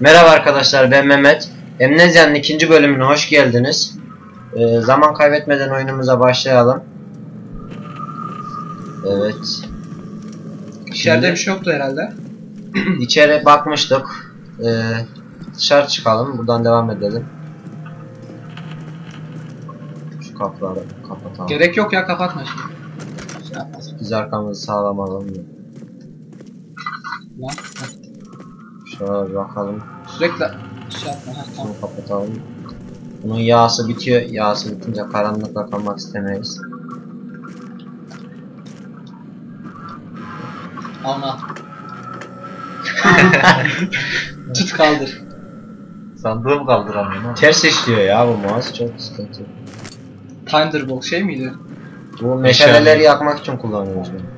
Merhaba arkadaşlar ben Mehmet. Amnezia'nın ikinci bölümüne hoş geldiniz. Ee, zaman kaybetmeden oyunumuza başlayalım. Evet. İçeride bir şey yoktu herhalde. İçeri bakmıştık. Ee, dışarı çıkalım. Buradan devam edelim. Şu kapıları kapatalım. Gerek yok ya kapatma şimdi. Biz arkamızı sağlam alalım. da. Lan. Şöyle bir bakalım. Sürekli şey yapma. Ha, tamam. Şunu kapatalım. Bunun yağsı bitiyor. Yağsı bitince karanlıkta kalmak istemeyiz. Alma. Tut kaldır. Sandığımı kaldıramıyorum ama. Ters işliyor ya bu mouse çok sıkıntı. Thunderbolt şey miydi? Bu meşaleleri yakmak için kullanıyoruz bunu.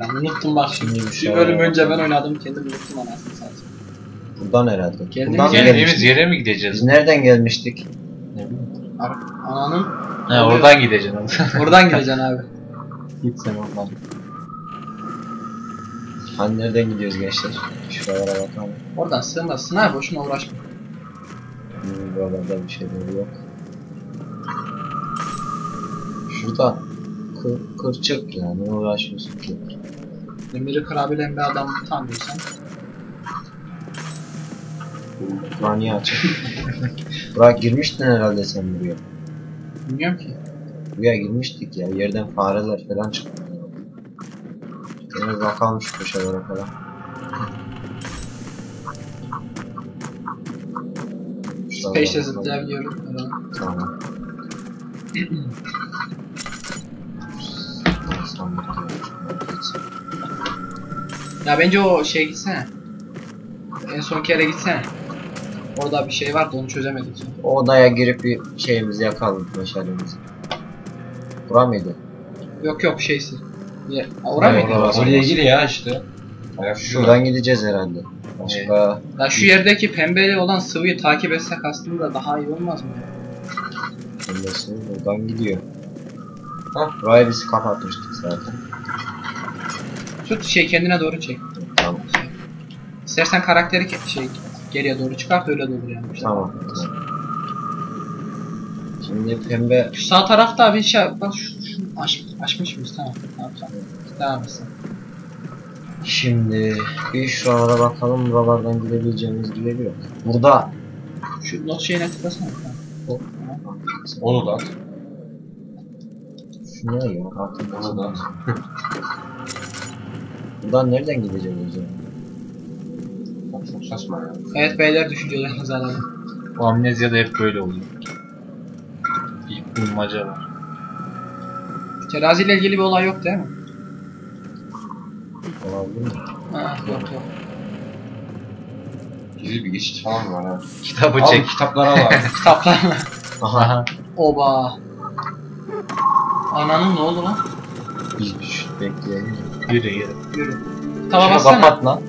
Ben unuttum bak şimdi. Bir bölüm önce ben oynadım kendim unuttum anasını satayım. Buradan herhalde. Geldiğimiz Buradan mı Geldiğimiz gelmiştik? yere mi Biz gideceğiz? nereden gelmiştik? Ar- Ananın Ha, oradan gideceksin. oradan gideceksin abi. Git sen oradan. Hani nereden gidiyoruz gençler? Şuralara bakalım. Oradan sığmazsın ha boşuna uğraşma. Hmm, Buralarda bir şeyler yok. Şurada kır, kırçık yani uğraşmıyorsun ki. Demiri kırabilen bir adam tam. Buraya niye açık? Buraya girmiştin herhalde sen buraya. Bilmiyorum ki. Buraya girmiştik ya. Yerden fareler falan çıktı. Gene bakalım şu köşelere falan. Zıplayabiliyorum. herhalde. Tamam. Ya bence o şey gitsene. En son kere gitsene. Orada bir şey vardı onu çözemedik. O odaya girip bir şeyimizi yakalım meşalemizi. Bura mıydı? Yok yok şeysi. Evet, mıydı? Oraya gir ya işte. Şuradan gideceğiz herhalde. Başka Ya şu yerdeki pembeli olan sıvıyı takip etsek aslında daha iyi olmaz mı? Şurası buradan gidiyor. Hah, biz kapatmıştık zaten. Tut şey kendine doğru çek. Tamam. İstersen karakteri ke- şey geriye doğru çıkart öyle olur yani. Tamam. tamam. Şimdi pembe Şu sağ tarafta bir şey bak şu, şu aç, açmış mıyız tamam. Tamam tamam. Devam etsin. Şimdi bir şuralara bakalım buralardan gidebileceğimiz gibi yok. Burada Şu not şeyine tıklasana. Tamam. Onu da. şu ne ya? Artık Onu da. Buradan nereden gideceğiz o zaman? Çok, çok saçma ya. Evet beyler düşüncelerinizi alalım. Bu amnezyada hep böyle oluyor. Bir bulmaca var. Teraziyle ilgili bir olay yok değil mi? Olabilir mi? Ha, yok yok. Gizli bir geçit falan var ha. Kitabı Abi çek. kitaplara var. Kitaplarla. Aha. Oba. Ananın ne oldu lan? Bir şey bekleyelim. Yürü yürü. Yürü. Tava Şunu bassana. kapat lan.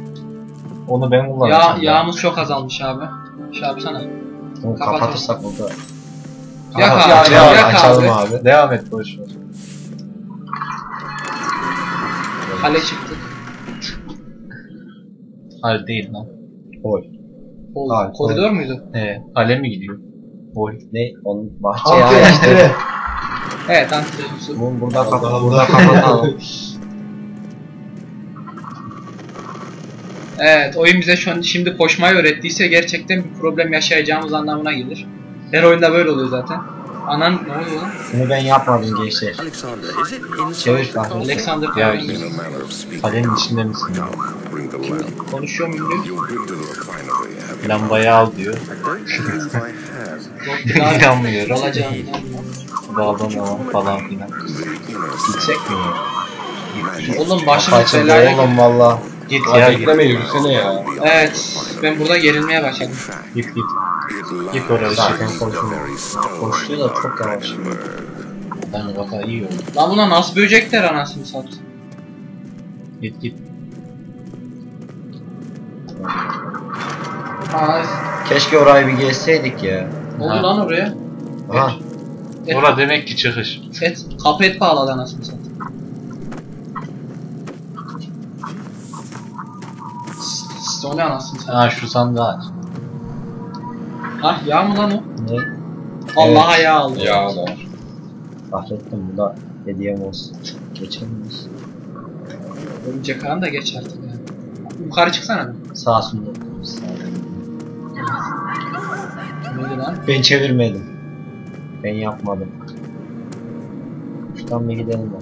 Onu ben Ya, kullanacağım. yağımız çok azalmış abi. Şey yapsana. Onu Kapat. kapatırsak burada. Yak Aha, abi, devam, yak açalım abi. abi. Devam et boş ver. Hale çıktık. Hal değil lan. Oy. Oldu. Hal, Koridor muydu? He, hale mi gidiyor? Oy. Ne? Onun bahçeye açtı. Evet antidepresan. Bunu burada kapat, burada kapatalım. Evet oyun bize şu an şimdi koşmayı öğrettiyse gerçekten bir problem yaşayacağımız anlamına gelir. Her oyunda böyle oluyor zaten. Anan ne oluyor lan? Bunu ben yapmadım gençler. Çevir coffin? Alexander Ya kalenin içinde misin? Konuşuyor muyum diyor. Lambayı al diyor. İnanmıyorum. alacağım. Dağdan alan falan filan. Gidecek mi? Oğlum başımız Kaçırdı belaya oğlum valla. Git Ya git. bekleme yürüsene ya. Evet ben burada gerilmeye başladım. Git git. it Git oraya zaten the koşuyor. da çok yavaş. Lan vaka iyi oldu. Lan buna nasıl böcekler anasını sat. Git git. Ha, Keşke orayı bir gezseydik ya. oldu Ha. lan oraya. Aha. Et, Ora demek ki çıkış. et, kapı et bağladı anasını sat. O ne anasını satayım. Ha şu sandığı aç. Ah yağ mı lan o? Ne? Vallahi yağ aldı. Ya da. Kahrettim bu da hediyem olsun. Geçemeyiz. Örümcek ağın da geç artık yani. Yukarı çıksana. Sağ olsun. Neydi lan? Ben çevirmedim. Ben yapmadım. Şuradan bir gidelim bak.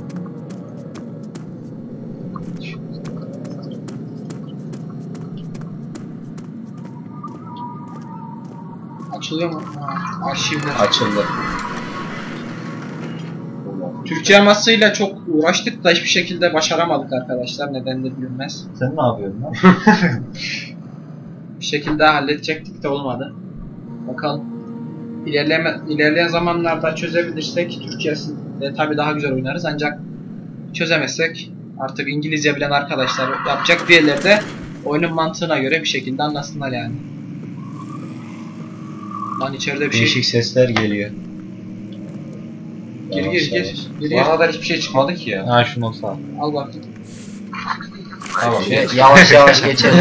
Açılıyor mu? Ha, arşivler. Açıldı. Türkçe yamasıyla çok uğraştık da hiçbir şekilde başaramadık arkadaşlar. Nedendir bilinmez. Sen ne yapıyorsun lan? Bir şekilde halledecektik de olmadı. Bakalım. İlerleme, ilerleyen zamanlarda çözebilirsek Türkçesinde tabii daha güzel oynarız ancak çözemezsek artık İngilizce bilen arkadaşlar yapacak bir yerlerde oyunun mantığına göre bir şekilde anlasınlar yani. Lan içeride bir şey. Değişik sesler geliyor. Gir gir gir. Gir Bu gir. hiçbir şey çıkmadı ki ya. Ha şunu sağ. Al bak. Tamam Şey, geç. yavaş yavaş geçelim.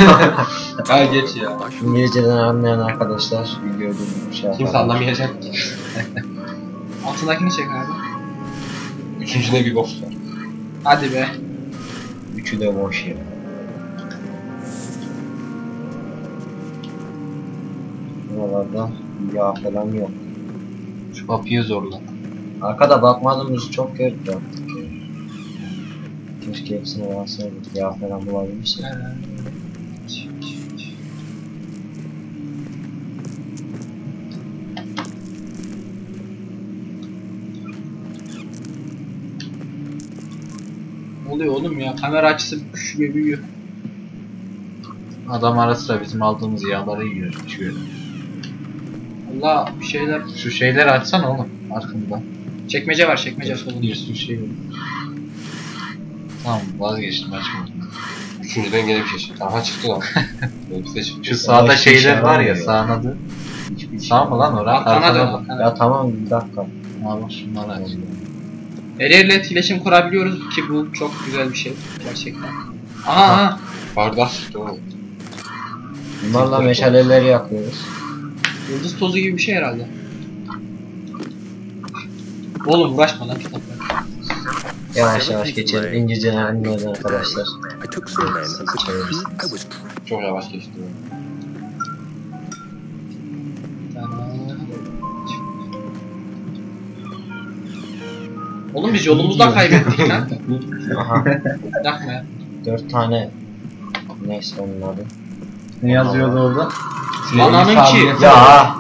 Ha geç ya. İngilizceden anlayan arkadaşlar videoyu bir şey Kimse yapalım. anlamayacak ki. Altındakini çek abi. Üçüncüde bir boss var. Hadi be. Üçü de boş ya. Buralarda yağ falan yok. Şu kapıyı zorla. Arkada bakmadığımız çok ya. Keşke hepsini alsaydık. Yağ falan bulabilirsek. Ne oluyor oğlum ya? Kamera açısı küçülüyor büyüyor. Adam ara sıra bizim aldığımız yağları yiyor, içiyor. Allah bir şeyler. Şu şeyleri açsana oğlum arkamda. Çekmece var çekmece solunda. Bir sürü şey var. Tamam vazgeçtim açmadım. Üçüncüden gene bir şey çıktı. Aha çıktı lan. Çıktı. Şu sağda hiçbir şey şeyler var ya sağın adı. Hiçbir şey Sağ mı lan ora? Arkana dön. Ya tamam bir dakika. Bak şunları aç. Her yerle etkileşim kurabiliyoruz ki bu çok güzel bir şey gerçekten. Aha aha. Bardak çıktı oğlum. Bunlarla meşaleleri yakıyoruz. Yıldız tozu gibi bir şey herhalde. Oğlum uğraşma lan kitapla. Yavaş yavaş geçelim. İngilizceden anlayan arkadaşlar. Çok yavaş geçti. Oğlum biz yolumuzda kaybettik lan. Aha Yapma ya. dört tane. Neyse onun adı. Ne yazıyordu orada? Ananın ki. Ya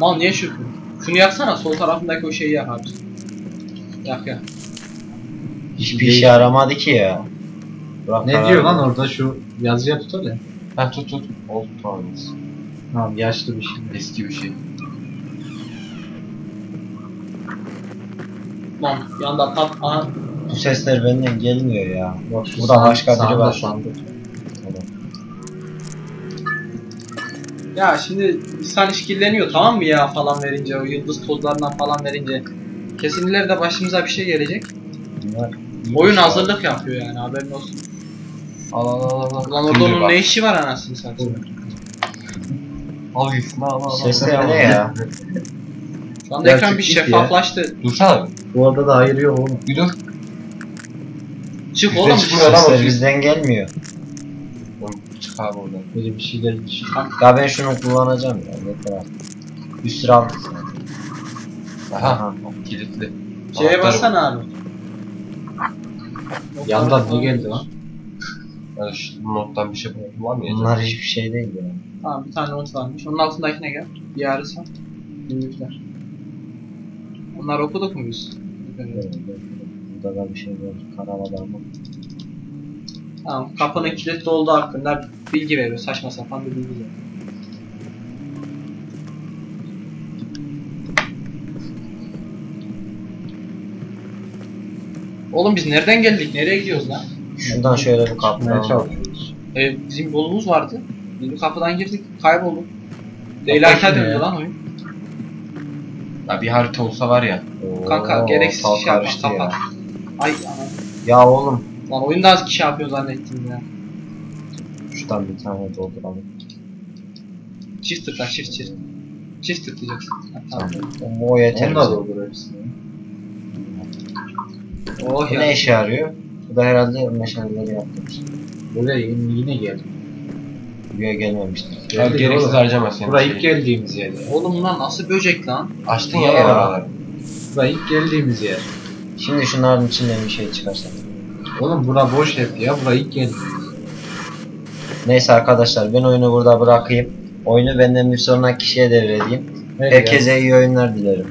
Mal niye şu? Şunu yaksana sol tarafındaki o şeyi yak abi. Yak yak. Hiçbir işe yaramadı ki ya. Bırak Ne karar diyor lan orada şu yazıya tutar ya. Ha tut tut. Old Towns. Tamam yaşlı bir şey. Eski bir şey. Lan yanda pat aha. Bu sesler benden gelmiyor ya. Bak şu Bu da sağ- başka biri sağda var. sandık. Tamam. Ya şimdi insan işkilleniyor tamam mı ya falan verince o yıldız tozlarından falan verince. Kesin ileride başımıza bir şey gelecek. Bunlar Oyun şey. hazırlık yapıyor yani haberin olsun. Al al al al. Ulan orada onun ne işi var anasını satayım. Al gitsin al al al. Sesler ne ya? Şu anda ekran bir şeffaflaştı. Dursana. Bu arada da hayır yok oğlum. Bir dur. Çık oğlum. lan Sesler ses. bizden gelmiyor. Çık abi oradan. Böyle bir şey gelmiş. Ya ben şunu kullanacağım ya. Yeter artık. Bir sürü aldık zaten. Aha. Kilitli. Şeye bassana abi. Yandan ne geldi lan? Ben şu nottan bir şey bulamayacağım. Bunlar hiçbir şey değil ya. Tamam bir tane not varmış. Onun altındakine gel. Diğerı sen. Günlükler. Onları okuduk mu biz? Burada da bir şey var. Karavada mı? Tamam. Kapının kilitli olduğu hakkında bilgi veriyor. Saçma sapan bir bilgi veriyor. Oğlum biz nereden geldik? Nereye gidiyoruz lan? Şuradan şöyle bir kapıdan çalışıyoruz. E, bizim yolumuz vardı. Biz bir kapıdan girdik, kaybolduk. Ne döndü lan oyun. Ya bir harita olsa var ya. Kanka Oo, gereksiz sal şey yapma, karıştı ya. kapat. Ay anam. Ya oğlum. Lan oyunda az kişi yapıyor zannettim ya. Şuradan bir tane dolduralım. Çift tıkla çift çift. Çift tıklayacaksın. Tamam. O yeter. Onu da doldur hepsini. Oh Bu ne işe yarıyor? Bu da herhalde meşaleleri yaptığımız. Buraya yine, yine geldi. Buraya gelmemiştir. Geldik gereksiz oğlum. harcama sen. Buraya ilk geldiğimiz yer. Oğlum lan nasıl böcek lan? Açtın ya Ya. yaraları. Buraya ilk geldiğimiz yer. Şimdi şunların içinden bir şey çıkarsa. Oğlum bura boş hep ya. Buraya ilk geldiğimiz Neyse arkadaşlar ben oyunu burada bırakayım. Oyunu benden bir sonraki kişiye devredeyim. Herkese iyi oyunlar dilerim.